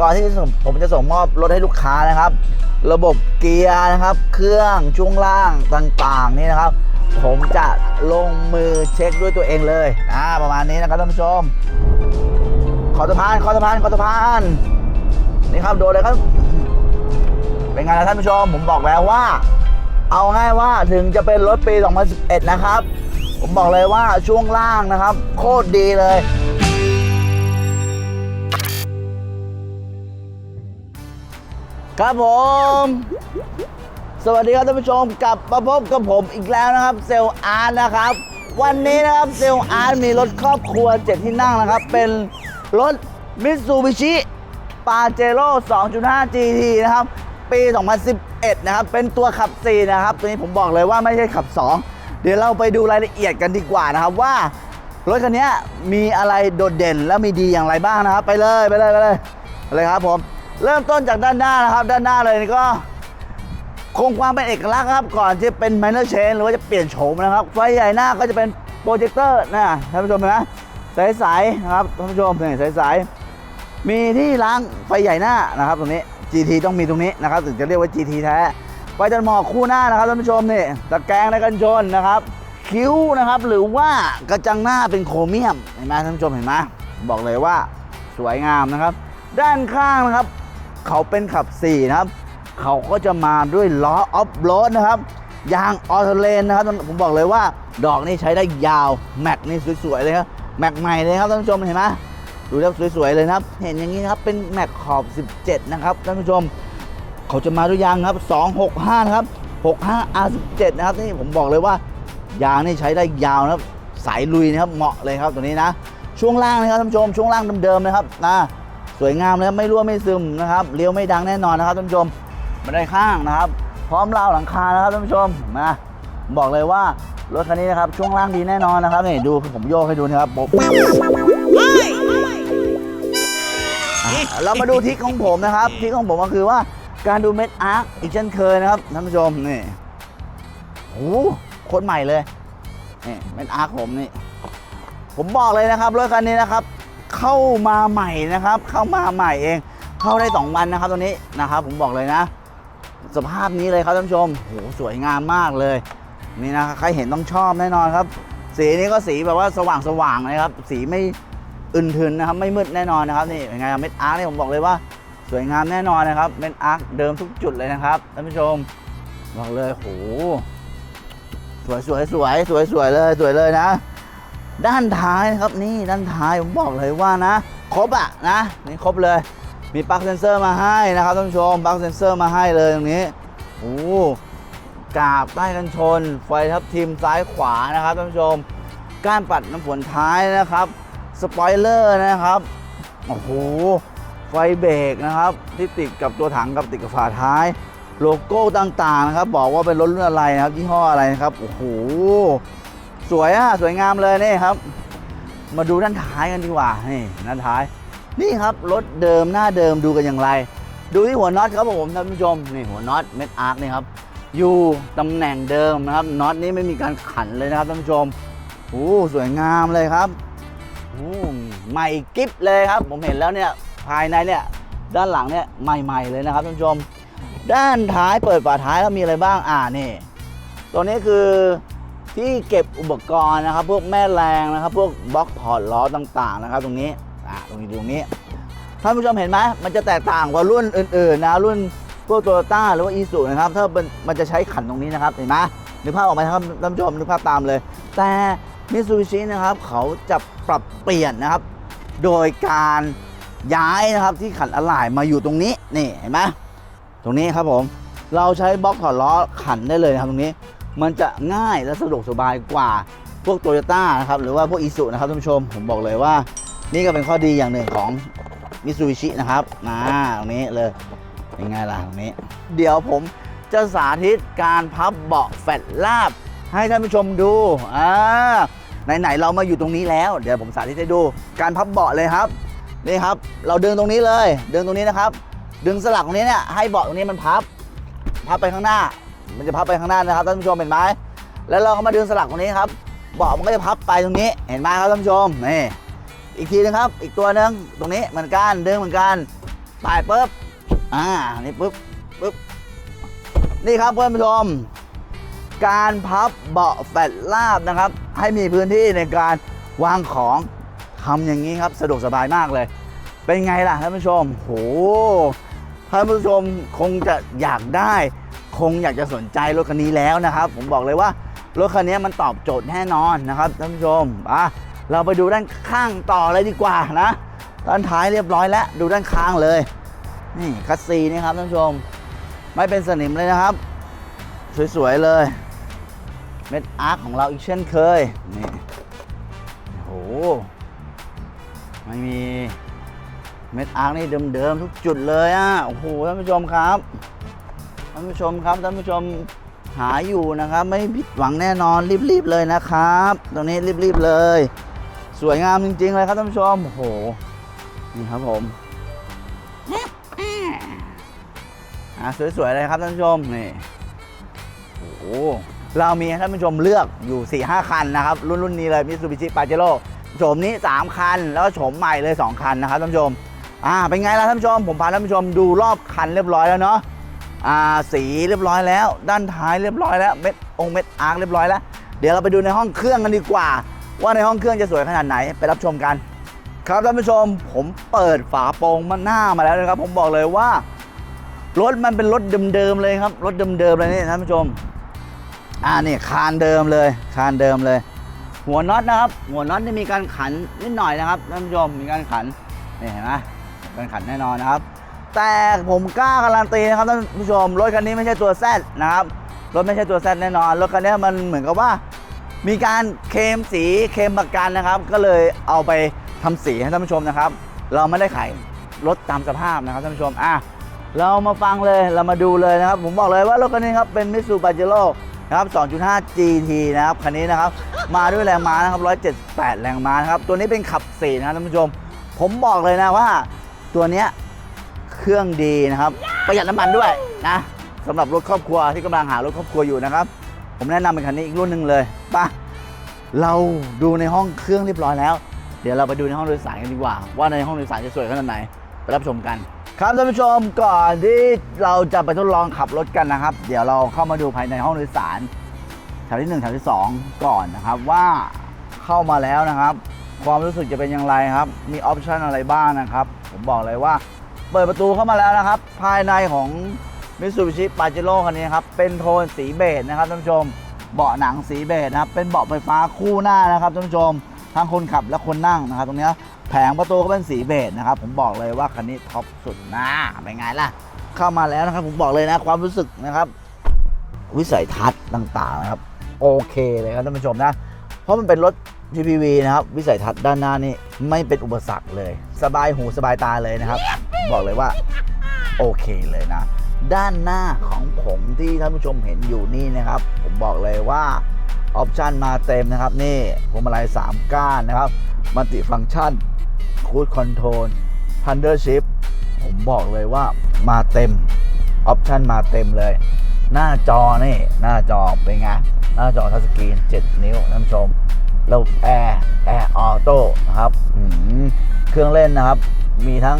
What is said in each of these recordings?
ก่อนที่ผมจะส่งมอบรถให้ลูกค้านะครับ ระบบเกียร์นะครับ เครื่องช่วงล่างต่างๆนี่นะครับ ผมจะลงมือเช็คด้วยตัวเองเลยอ่าประมาณนี้นะครับท่านผู้ชม ขอสะพานขอสะพานขอสะพานนี่ครับโดนเลยครับ เป็นไงล่ะท่านผู้ชมผมบอกแล้วว่า เอาง่ายว่าถึงจะเป็นรถปี 2011 นะครับ ผมบอกเลยว่าช่วงล่างนะครับ โคตรดีเลย ครับผม สวัสดีครับท่านผู้ชมกลับมาพบกับผมอีกแล้วนะครับ เซลล์อาร์ตนะครับ วันนี้นะครับเซลล์อาร์ตมีรถครอบครัว7ที่นั่งนะครับ เป็นรถมิตซูบิชิปาเจโร่ 2.5 GT นะครับ ปี 2011 นะครับ เป็นตัวขับ 4 นะครับ ตัวนี้ผมบอกเลยว่าไม่ใช่ขับ 2 เดี๋ยวเราไปดูรายละเอียดกันดีกว่านะครับว่ารถคันนี้มีอะไรโดดเด่นและมีดีอย่างไรบ้างนะครับ ไปเลยไปเลยไปเลยเลยครับผม เริ่มต้นจากด้านหน้านะครับ ด้านหน้าเลยนี่ก็ คงความเป็นเอกลักษณ์ครับ ก่อนที่เป็นไมเนอร์เชนหรือว่าจะเปลี่ยนโฉมนะครับ ไฟใหญ่หน้าก็จะเป็นโปรเจคเตอร์นะท่านผู้ชมเห็นไหมใสๆนะครับท่านผู้ชมนี่ใสๆมีที่ล้างไฟใหญ่หน้านะครับ ตรงนี้ GT ต้องมีตรงนี้นะครับถึงจะเรียกว่า GT แท้ไฟตัดหมอกคู่หน้านะครับท่านผู้ชมนี่ตะแกรงในกันชนนะครับคิ้วนะครับหรือว่ากระจังหน้าเป็นโครเมียมเห็นไหมท่านผู้ชมเห็นไหมบอกเลยว่าสวยงามนะครับ ด้านข้างนะครับ เขาเป็นขับ4นะครับ เขาก็จะมาด้วยล้อออฟโรดนะครับ ยางออโตเลนนะครับ ผมบอกเลยว่าดอกนี่ใช้ได้ยาว แม็กนี่สวยๆเลยครับ แม็กใหม่เลยครับท่านผู้ชมเห็นไหมดูแล้วสวยๆเลยนะครับ เห็นอย่างนี้นะครับเป็นแม็กขอบ 17 นะครับท่านผู้ชม เขาจะมาด้วยยางครับ 265 นะครับ 65 R17 นะครับนี่ผมบอกเลยว่ายางนี่ใช้ได้ยาวนะครับสายลุยนะครับเหมาะเลยครับตัวนี้นะ ช่วงล่างนะครับท่านผู้ชมช่วงล่างเดิมๆนะครับนะ สวยงามเลยครับไม่รั่วไม่ซึมนะครับเลี้ยวไม่ดังแน่นอนนะครับท่านผู้ชมบันไดข้างนะครับ พร้อมราวหลังคานะครับท่านผู้ชมนะบอกเลยว่ารถคันนี้นะครับช่วงล่างดีแน่นอนนะครับนี่ดูผมโยกให้ดูนะครับผมเรามาดูทิศของผมนะครับทิศของผมก็คือว่าการดูเม็ดอาร์คอีกเช่นเคยนะครับท่านผู้ชมนี่โอ้โหโคตรใหม่เลยนี่เม็ดอาร์คผมนี่ผมบอกเลยนะครับรถคันนี้นะครับ เข้ามาใหม่นะครับ เข้ามาใหม่เอง เข้าได้ 2 วันนะครับตัวนี้นะครับ ผมบอกเลยนะ สภาพนี้เลยครับท่านผู้ชมโหสวยงามมากเลยนี่นะใครเห็นต้องชอบแน่นอนครับ สีนี้ก็สีแบบว่าสว่างสว่างๆเลยครับ สีไม่อึนทึนนะครับ ไม่มืดแน่นอนนะครับนี่เป็นไงเม็ดอาร์คนี่ผมบอกเลยว่า สวยงามแน่นอนนะครับเม็ดอาร์คเดิมทุกจุดเลยนะครับท่านผู้ชมบอกเลยโหสวยสวยสวยสวยสวยเลยสวยเลยนะ ด้านท้ายนะครับนี่ด้านท้ายผมบอกเลยว่านะ ครบอะนะนี่ครบเลย มีปลั๊กเซนเซอร์มาให้นะครับท่านผู้ชมปลั๊กเซนเซอร์มาให้เลยตรงนี้โอ้กาบใต้กันชน ไฟทับทิมซ้ายขวานะครับท่านผู้ชมก้านปัดน้ำฝนท้ายนะครับสปอยเลอร์นะครับโอ้โหไฟเบรกนะครับที่ติดกับตัวถังกับติดกับฝาท้าย โลโก้ต่างๆนะครับ บอกว่าเป็นรถรุ่นอะไรนะครับยี่ห้ออะไรนะครับโอ้โห สวยอะสวยงามเลยนี่ครับ มาดูด้านท้ายกันดีกว่านี่ด้านท้าย นี่ครับรถเดิมหน้าเดิมดูกันอย่างไร ดูที่หัวน็อตครับผมท่านผู้ชมนี่หัวน็อตเม็ดอาร์คนี่ครับอยู่ตำแหน่งเดิมนะครับน็อตนี้ไม่มีการขันเลยนะครับท่านผู้ชมโอ้สวยงามเลยครับโอ้ใหม่กิ๊บเลยครับ ผมเห็นแล้วเนี่ยภายในเนี่ยด้านหลังเนี่ยใหม่ ๆ เลยนะครับท่านผู้ชม ด้านท้ายเปิดฝาท้ายแล้วมีอะไรบ้างอ่านี่ตัวนี้คือ ที่เก็บอุปกรณ์นะครับ พวกแม่แรงนะครับ พวกบล็อกพอร์ตล้อต่างๆนะครับ ตรงนี้อ่าตรงนี้ตรงนี้ท่านผู้ชมเห็นไหมมันจะแตกต่างกว่ารุ่นอื่นๆนะรุ่นพวกโตโยต้าหรือว่าอีซูนะครับ ถ้ามันมันจะใช้ขันตรงนี้นะครับเห็นไหมนึกภาพออกไหมครับท่านผู้ชมนึกภาพตามเลย แต่มิซูบิชินะครับ เขาจะปรับเปลี่ยนนะครับ โดยการย้ายนะครับที่ขันอะไหล่มาอยู่ตรงนี้นี่เห็นไหมตรงนี้ครับผม เราใช้บล็อกถอดล้อขันได้เลยนะครับตรงนี้ มันจะง่ายและสะดวกสบายกว่าพวกโตโยต้านะครับหรือว่าพวกอีซูนะครับท่านผู้ชม ผมบอกเลยว่า นี่ก็เป็นข้อดีอย่างหนึ่งของมิซูบิชินะครับนะตรงนี้เลยเป็นไงล่ะตรงนี้ เดี๋ยวผมจะสาธิตการพับเบาะแฟลตลาบ ให้ท่านผู้ชมดูอ่าไหนๆเรามาอยู่ตรงนี้แล้ว เดี๋ยวผมสาธิตให้ดูการพับเบาะเลยครับนี่ครับ เราดึงตรงนี้เลย ดึงตรงนี้นะครับ ดึงสลักตรงนี้เนี่ยให้เบาะตรงนี้มันพับ พับไปข้างหน้า มันจะพับไปข้างหน้านะครับท่านผู้ชมเห็นไหมแล้วเราก็มาดึงสลักตรงนี้ครับเบาะมันก็จะพับไปตรงนี้เห็นไหมครับท่านผู้ชมนี่อีกทีนึงครับ อีกตัวหนึงตรงนี้เหมือนกันดึงเหมือนกันไปปุ๊บอ่านี่ปุ๊บปุ๊บนี่ครับเพื่อนผู้ชมการพับเบาะแฟลตลาบนะครับ ให้มีพื้นที่ในการวางของทำอย่างนี้ครับสะดวกสบายมากเลย เป็นไงล่ะท่านผู้ชมโหท่านผู้ชมคงจะอยากได้ คงอยากจะสนใจรถคันนี้แล้วนะครับ ผมบอกเลยว่ารถคันนี้มันตอบโจทย์แน่นอนนะครับท่านผู้ชมอะเราไปดูด้านข้างต่อเลยดีกว่านะด้านท้ายเรียบร้อยแล้วดูด้านข้างเลย นี่คัสซีนี่ครับท่านผู้ชม ไม่เป็นสนิมเลยนะครับ สวยๆเลยเม็ดอาร์คของเราอีกเช่นเคยนี่โอ้โหไม่มีเม็ดอาร์คนี่เดิมๆทุกจุดเลยอะโอ้โหท่านผู้ชมครับานผู้ชมครับท่านผู้ชมหาอยู่นะครับ ไม่ผิดหวังแน่นอนรีบๆเลยนะครับ ตรงนี้รีบๆเลย สวยงามจริงๆเลยครับท่านผู้ชมโอ้โหนี่ครับผมอะสวยๆเลยครับท่านผู้ชมนี่โอ้โหเรามีให้ท่านผู้ชมเลือกอยู่4 5คันนะครับ รุ่นรุ่นนี้เลยมิซูบิชิปาเจโร่โฉมนี้ 3 คัน แล้วโฉมใหม่เลย 2 คันนะครับท่านผู้ชมอ่าเป็นไงล่ะท่านผู้ชม ผมพาท่านผู้ชมดูรอบคันเรียบร้อยแล้วเนาะ สีเรียบร้อยแล้ว ด้านท้ายเรียบร้อยแล้วเม็ดองเม็ดอาร์คเรียบร้อยแล้ว เดี๋ยวเราไปดูในห้องเครื่องกันดีกว่า ว่าในห้องเครื่องจะสวยขนาดไหนไปรับชมกัน ครับท่านผู้ชมผมเปิดฝาโปรงมาหน้ามาแล้วนะครับ ผมบอกเลยว่ารถมันเป็นรถเดิมๆเลยครับรถเดิมๆเลยนี่ท่านผู้ชมอ่านี่คานเดิมเลยคานเดิมเลย หัวน็อตนะครับ หัวน็อตนี่มีการขันนิดหน่อยนะครับท่านผู้ชมมีการขันนี่เห็นไหมการขันแน่นอนนะครับ แต่ผมกล้าการันตีนะครับท่านผู้ชม รถคันนี้ไม่ใช่ตัวแซดนะครับ รถไม่ใช่ตัวแซดแน่นอน รถคันนี้มันเหมือนกับว่า มีการเคลมสีเคลมประกันนะครับ ก็เลยเอาไปทำสีให้ท่านผู้ชมนะครับ เราไม่ได้ขายรถตามสภาพนะครับท่านผู้ชมอะเรามาฟังเลยเรามาดูเลยนะครับ ผมบอกเลยว่ารถคันนี้ครับเป็นมิสูปาเจโร่นะครับ 2.5 GT นะครับคันนี้นะครับ มาด้วยแรงม้านะครับ 178 แรงม้านะครับ ตัวนี้เป็นขับ4นะครับท่านผู้ชม ผมบอกเลยนะว่าตัวเนี้ย เครื่องดีนะครับ ประหยัดน้ำมันด้วยนะสำหรับรถครอบครัวที่กำลังหารถครอบครัวอยู่นะครับ ผมแนะนำเป็นคันนี้อีกรุ่นหนึ่งเลยป่ะเราดูในห้องเครื่องเรียบร้อยแล้ว เดี๋ยวเราไปดูในห้องโดยสารกันดีกว่า ว่าในห้องโดยสารจะสวยขนาดไหนไปรับชมกัน ครับท่านผู้ชมก่อนที่เราจะไปทดลองขับรถกันนะครับ เดี๋ยวเราเข้ามาดูภายในห้องโดยสารแถวที่หนึ่งแถวที่สองก่อนนะครับว่าเข้ามาแล้วนะครับ ความรู้สึกจะเป็นอย่างไรครับ มีออปชันอะไรบ้างนะครับ ผมบอกเลยว่า เปิดประตูเข้ามาแล้วนะครับ ภายในของ Mitsubishi Pajero คันนี้ครับ เป็นโทนสีเบจนะครับท่านผู้ชม เบาะหนังสีเบจนะครับ เป็นเบาะไฟฟ้าคู่หน้านะครับท่านผู้ชม ทั้งคนขับและคนนั่งนะครับ ตรงนี้แผงประตูก็เป็นสีเบจนะครับ ผมบอกเลยว่าคันนี้ท็อปสุดนะเป็นไงล่ะ เข้ามาแล้วนะครับ ผมบอกเลยนะความรู้สึกนะครับ วิสัยทัศน์ต่างๆนะครับ โอเคเลยครับท่านผู้ชมนะ เพราะมันเป็นรถ GPV นะครับ วิสัยทัศน์ด้านหน้านี่ไม่เป็นอุปสรรคเลย สบายหูสบายตาเลยนะครับ บอกเลยว่าโอเคเลยนะ ด้านหน้าของผมที่ท่านผู้ชมเห็นอยู่นี่นะครับ ผมบอกเลยว่าออปชันมาเต็มนะครับ นี่พวงมาลัย3ก้านนะครับมัลติฟัง c t ชันคูดคอนโทรลพันเดอร์ชิพผมบอกเลยว่ามาเต็มออปชันมาเต็มเลย หน้าจอนี่ หน้าจอเป็นไง หน้าจอทัชสกรีน 7 นิ้วท่านผู้ชมระบบแอร์แอร์ออโต้นะครับเครื่องเล่นนะครับ มีทั้ง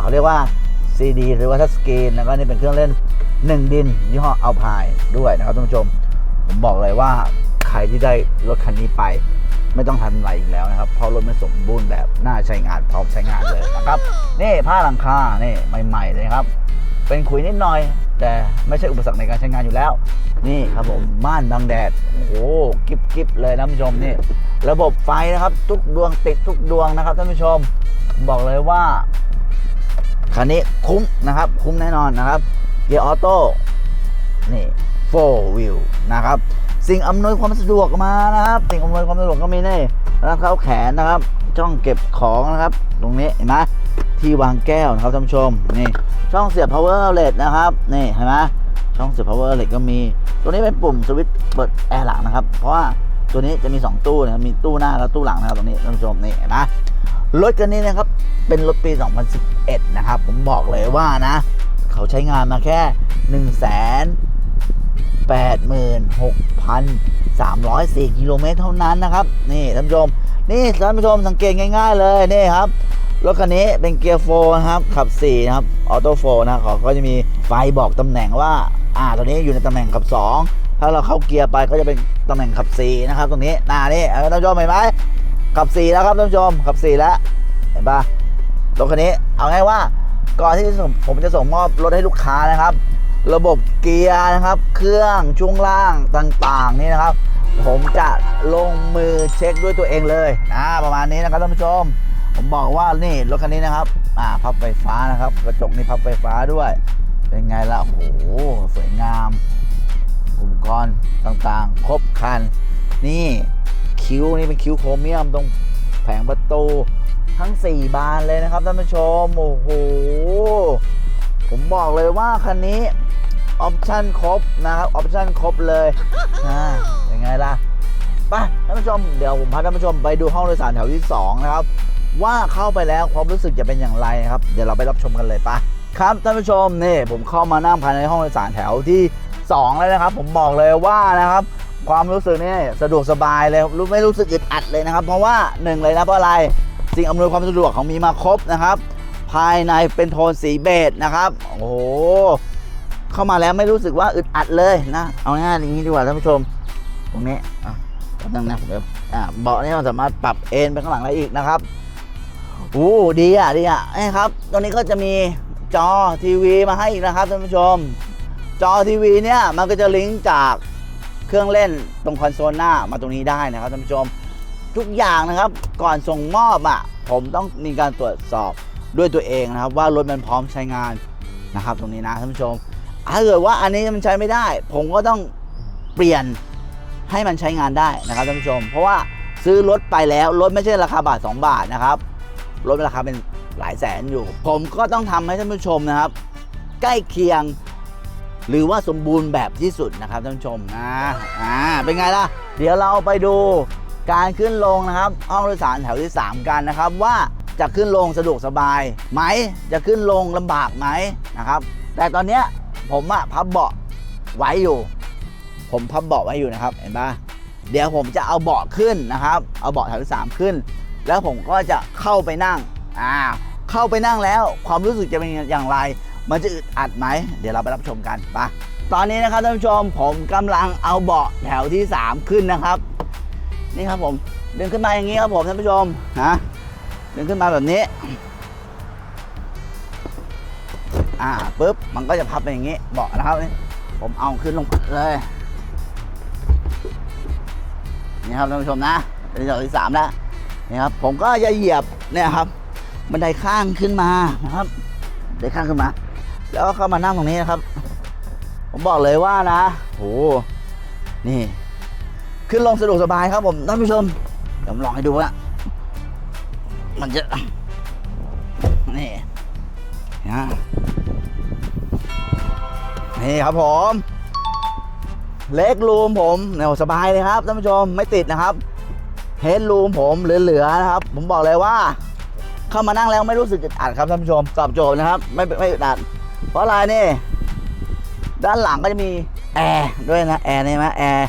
เขาเรียกว่า CD หรือว่าทัชสกรีนแล้วก็นี่เป็นเครื่องเล่น 1 ดินยี่ห้ออัลพายด้วยนะครับท่านผู้ชม ผมบอกเลยว่าใครที่ได้รถคันนี้ไป ไม่ต้องทำอะไรอีกแล้วนะครับ เพราะรถมันสมบูรณ์แบบน่าใช้งานพร้อมใช้งานเลยนะครับ นี่ผ้าหลังคานี่ใหม่ๆเลยครับ เป็นขุยนิดหน่อย แต่ไม่ใช่อุปสรรคในการใช้งานอยู่แล้ว นี่ครับผมม่านบังแดดโอ้โหกิบกิบเลยนะท่านผู้ชมนี่ระบบไฟนะครับ ทุกดวงติดทุกดวงนะครับท่านผู้ชม บอกเลยว่า คันนี้คุ้มนะครับ คุ้มแน่นอนนะครับ เกียร์ออโต้นี่ four wheel นะครับ สิ่งอำนวยความสะดวกมานะครับ สิ่งอำนวยความสะดวกก็มีนี่แล้วเขาแขนนะครับช่องเก็บของนะครับ ตรงนี้เห็นไหมที่วางแก้วนะครับท่านผู้ชมนี่ช่องเสียบ power outlet นะครับนี่เห็นไหมช่องเสียบ power outlet ก็มี ตัวนี้เป็นปุ่มสวิตช์เปิดแอร์หลังนะครับ เพราะว่าตัวนี้จะมี 2 ตู้นะครับมีตู้หน้าและตู้หลังนะครับตรงนี้ท่านผู้ชมนี่เห็นไหม รถคันนี้นะครับ เป็นรถปี 2011 นะครับ ผมบอกเลยว่านะ เขาใช้งานมาแค่ 1 86,304 กิโลเมตรเท่านั้นนะครับ นี่ท่านผู้ชม นี่ท่านผู้ชมสังเกตง่าย ๆ เลย นี่ครับ รถคันนี้เป็นเกียร์โฟร์นะครับ ขับ 4 นะครับ ออโต้โฟร์นะเขาก็จะมีไฟบอกตำแหน่งว่า อ่าตัวนี้อยู่ในตำแหน่งขับ 2 ถ้าเราเข้าเกียร์ไปก็จะเป็นตำแหน่งขับ 4 นะครับ ตรงนี้หน้านี่เออท่านผู้ชมเห็นไหม ขับ4แล้วครับท่านผู้ชมขับ4แล้วเห็นปะรถคันนี้เอาง่ายว่าก่อนที่ผมจะส่งมอบรถให้ลูกค้านะครับ ระบบเกียร์นะครับ เครื่องช่วงล่างต่างๆนี่นะครับ ผมจะลงมือเช็คด้วยตัวเองเลยนะประมาณนี้นะครับท่านผู้ชม ผมบอกว่านี่รถคันนี้นะครับอ่าพับไฟฟ้านะครับ กระจกนี่พับไฟฟ้าด้วย เป็นไงล่ะโอ้โหสวยงาม อุปกรณ์ต่างๆ ครบครันนี่ คิ้วนี่เป็นคิ้วโครเมียมตรงแผงประตูทั้ง 4 บานเลยนะครับท่านผู้ชม โอ้โห ผมบอกเลยว่าคันนี้ออปชั่นครบนะครับออปชั่นครบเลยอ่าเป็นไงล่ะไปท่านผู้ชมเดี๋ยวผมพาท่านผู้ชมไปดูห้องโดยสารแถวที่ 2 นะครับ ว่าเข้าไปแล้วความรู้สึกจะเป็นอย่างไรนะครับ เดี๋ยวเราไปรับชมกันเลยปะครับท่านผู้ชมนี่ผมเข้ามานั่งภายในห้องโดยสารแถวที่ 2 แล้วนะครับ ผมบอกเลยว่านะครับ ความรู้สึกนี่สะดวกสบายเลยรู้ไม่รู้สึกอึดอัดเลยนะครับ เพราะว่าหนึ่งเลยนะเพราะอะไรสิ่งอำนวยความสะดวกของมีมาครบนะครับ ภายในเป็นโทนสีเบจนะครับโอ้โหเข้ามาแล้วไม่รู้สึกว่าอึดอัดเลยนะเอาง่ายอย่างนี้ดีกว่าท่านผู้ชม ตรงนี้อะตรงนั้นนะผมเดี๋ยวอ่าเบาะนี่มันสามารถปรับเอนไปข้างหลังได้อีกนะครับโอ้ดีอะดีอะนี่ครับตรงนี้ก็จะมีจอทีวีมาให้อีกนะครับท่านผู้ชม จอทีวีเนี่ยมันก็จะลิงก์จาก เครื่องเล่นตรงคอนโซลหน้ามาตรงนี้ได้นะครับท่านผู้ชม ทุกอย่างนะครับ ก่อนส่งมอบอะผมต้องมีการตรวจสอบด้วยตัวเองนะครับ ว่ารถมันพร้อมใช้งานนะครับ ตรงนี้นะท่านผู้ชมถ้าเกิดว่าอันนี้มันใช้ไม่ได้ ผมก็ต้องเปลี่ยนให้มันใช้งานได้นะครับท่านผู้ชม เพราะว่าซื้อรถไปแล้วรถไม่ใช่ราคาบาท 2 บาทนะครับรถราคาเป็นหลายแสนอยู่ ผมก็ต้องทำให้ท่านผู้ชมนะครับ ใกล้เคียง หรือว่าสมบูรณ์แบบที่สุดนะครับท่านผู้ชมนะอ่าเป็นไงล่ะ เดี๋ยวเราไปดูการขึ้นลงนะครับ ห้องโดยสารแถวที่ 3 กันนะครับ ว่าจะขึ้นลงสะดวกสบายไหมจะขึ้นลงลำบากไหมนะครับ แต่ตอนเนี้ยผมอะพับเบาะไว้อยู่ ผมพับเบาะไว้อยู่นะครับเห็นปะเดี๋ยวผมจะเอาเบาะขึ้นนะครับ เอาเบาะแถวที่สามขึ้น แล้วผมก็จะเข้าไปนั่งอ่าเข้าไปนั่งแล้วความรู้สึกจะเป็นอย่างไร มันจะอึดอัดไหม เดี๋ยวเราไปรับชมกันไปะตอนนี้นะครับท่านผู้ชมผมกำลังเอาเบาะแถวที่ 3 ขึ้นนะครับ นี่ครับผมดึงขึ้นมาอย่างนี้ครับผมท่านผู้ชมนะดึงขึ้นมาแบบนี้ อ่าปุ๊บมันก็จะพับเป็นอย่างนี้เบาะนะครับผมเอาขึ้นลงเลยนี่ครับท่านผู้ชมนะเป็นแถวที่สามแล้วนี่ครับผมก็จะเหยียบเนี่ยครับบันไดข้างขึ้นมานะครับบันไดข้างขึ้นมา แล้วก็เข้ามานั่งตรงนี้นะครับ ผมบอกเลยว่านะโหนี่ ขึ้นลงสะดวกสบายครับผมท่านผู้ชมเดี๋ยวผมลองให้ดูว่ามันจะ นี่นะนี่ครับผม เล็กรูมผมเนี่ยสบายเลยครับท่านผู้ชมไม่ติดนะครับเฮดรูมผมเหลือๆนะครับ ผมบอกเลยว่า เข้ามานั่งแล้วไม่รู้สึกอึดอัดครับท่านผู้ชมตอบโจทย์นะครับ ไม่ไม่อึดอัด เพราะอะไรนี่ด้านหลังก็จะมีแอร์ด้วยนะแอร์นี่ไหมแอร์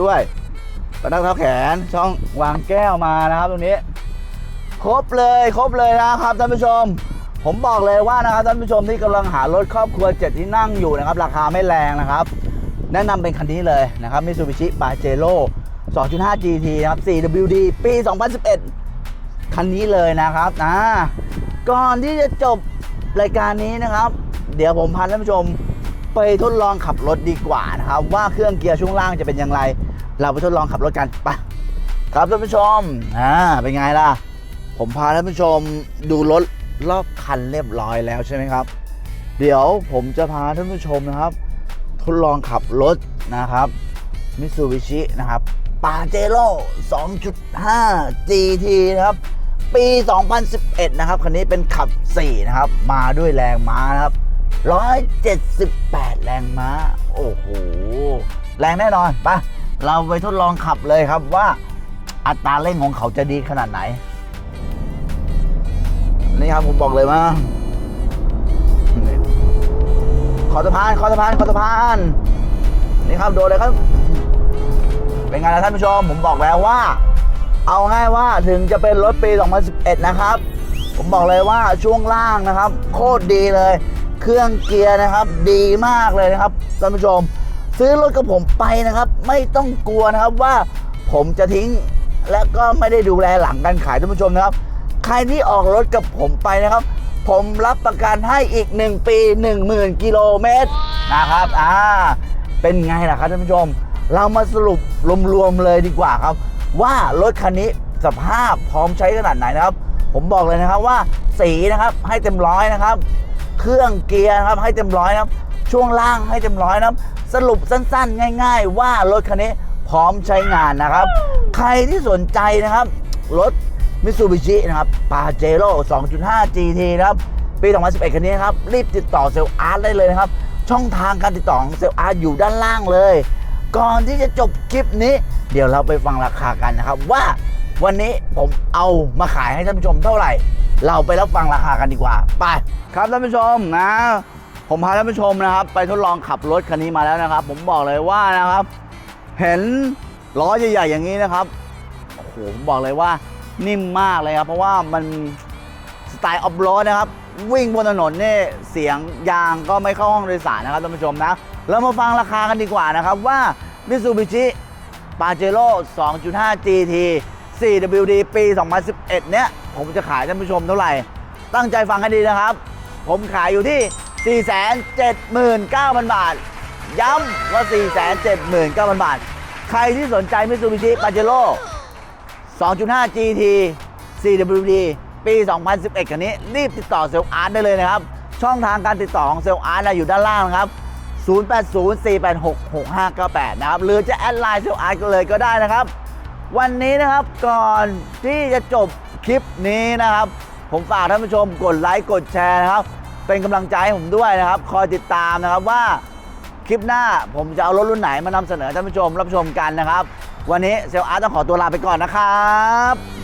ด้วยกระดังเท้าแขนช่องวางแก้วมานะครับตรงนี้ ครบเลยครบเลยนะครับท่านผู้ชม ผมบอกเลยว่านะครับท่านผู้ชมที่กำลังหารถครอบครัวเจ็ดที่นั่งอยู่นะครับ ราคาไม่แรงนะครับ แนะนำเป็นคันนี้เลยนะครับมิ t ูบิชิปาเจโร่2.5 GT นะครับ 4WD ปี 2011 คันนี้เลยนะครับนะก่อนที่จะจบรายการนี้นะครับ เดี๋ยวผมพาท่านผู้ชมไปทดลองขับรถดีกว่านะครับ ว่าเครื่องเกียร์ช่วงล่างจะเป็นอย่างไร เราไปทดลองขับรถกันไปครับท่านผู้ชมอ่าเป็นไงล่ะ ผมพาท่านผู้ชมดูรถรอบคันเรียบร้อยแล้วใช่ไหมครับ เดี๋ยวผมจะพาท่านผู้ชมนะครับ ทดลองขับรถนะครับมิ t ูบิชินะครับปาเจโร่2.5 GT นะครับ ปี 2011 นะครับ คันนี้เป็นขับ 4 นะครับ มาด้วยแรงม้านะครับ 178 แรงม้า โอ้โห แรงแน่นอนไปะเราไปทดลองขับเลยครับว่าอัตราเร่งของเขาจะดีขนาดไหน นี่ครับผมบอกเลยว่าขอสะพานขอสะพานขอสะพาน นี่ครับโดนเลยครับ เป็นไงล่ะท่านผู้ชม ผมบอกแล้วว่า เอาง่ายว่าถึงจะเป็นรถปี 2011 นะครับ ผมบอกเลยว่าช่วงล่างนะครับ โคตรดีเลย เครื่องเกียร์นะครับ ดีมากเลยนะครับท่านผู้ชม ซื้อรถกับผมไปนะครับ ไม่ต้องกลัวนะครับว่าผมจะทิ้งและก็ไม่ได้ดูแลหลังการขายท่านผู้ชมนะครับ ใครที่ออกรถกับผมไปนะครับ ผมรับประกันให้อีก 1 ปี 10,000 กิโลเมตรนะครับอ่าเป็นไงล่ะครับท่านผู้ชม เรามาสรุปรวมๆเลยดีกว่าครับ ว่ารถคันนี้สภาพพร้อมใช้ขนาดไหนนะครับ ผมบอกเลยนะครับว่าสีนะครับให้เต็มร้อยนะครับ เครื่องเกียร์นะครับให้เต็มร้อยนะครับ ช่วงล่างให้เต็มร้อยนะครับ สรุปสั้นๆ ง่าย ๆ ว่ารถคันนี้พร้อมใช้งานนะครับ ใครที่สนใจนะครับ รถมิ t ซูบิชินะครับปาเจโร่2.5 GT นะครับ ปี 2011 คันนี้ครับ รีบติดต่อเซลล์อาร์ตได้เลยนะครับ ช่องทางการติดต่อของเซลล์อาร์ตอยู่ด้านล่างเลย ก่อนที่จะจบคลิปนี้ เดี๋ยวเราไปฟังราคากันนะครับ ว่าวันนี้ผมเอามาขายให้ท่านผู้ชมเท่าไหร่ เราไปรับฟังราคากันดีกว่า ไปครับท่านผู้ชมนะ ผมพาท่านผู้ชมนะครับ ไปทดลองขับรถคันนี้มาแล้วนะครับ ผมบอกเลยว่านะครับ เห็นล้อใหญ่ๆอย่างนี้นะครับโอ้โหผมบอกเลยว่านิ่มมากเลยครับ เพราะว่ามันสไตล์ออฟโรดนะครับ วิ่งบนถนนเนี่ยเสียงยางก็ไม่เข้าห้องโดยสารนะครับท่านผู้ชมนะเรามาฟังราคากันดีกว่านะครับว่า Mitsubishi Pajero 2.5 GT 4WD ปี 2011 เนี้ย ผมจะขายท่านผู้ชมเท่าไหร่ ตั้งใจฟังให้ดีนะครับ ผมขายอยู่ที่ 479,000 บาท ย้ำว่า 479,000 บาท ใครที่สนใจ Mitsubishi Pajero 2.5 GT 4WD ปี 2011 คันนี้ รีบติดต่อเซลล์อาร์ตได้เลยนะครับ ช่องทางการติดต่อของเซลล์อาร์ตนะอยู่ด้านล่างนะครับ 0804866598 นะครับ หรือจะแอดไลน์เซลล์อาร์ตก็เลยก็ได้นะครับ วันนี้นะครับก่อนที่จะจบ ลิปนี้นะครับ ผมฝากท่านผู้ชมกดไลค์กดแชร์นะครับ เป็นกำลังใจให้ผมด้วยนะครับ คอยติดตามนะครับว่าคลิปหน้าผมจะเอารถรุ่นไหนมานำเสนอท่านผู้ชมรับชมกันนะครับ วันนี้เซลล์อาร์ตต้องขอตัวลาไปก่อนนะครับ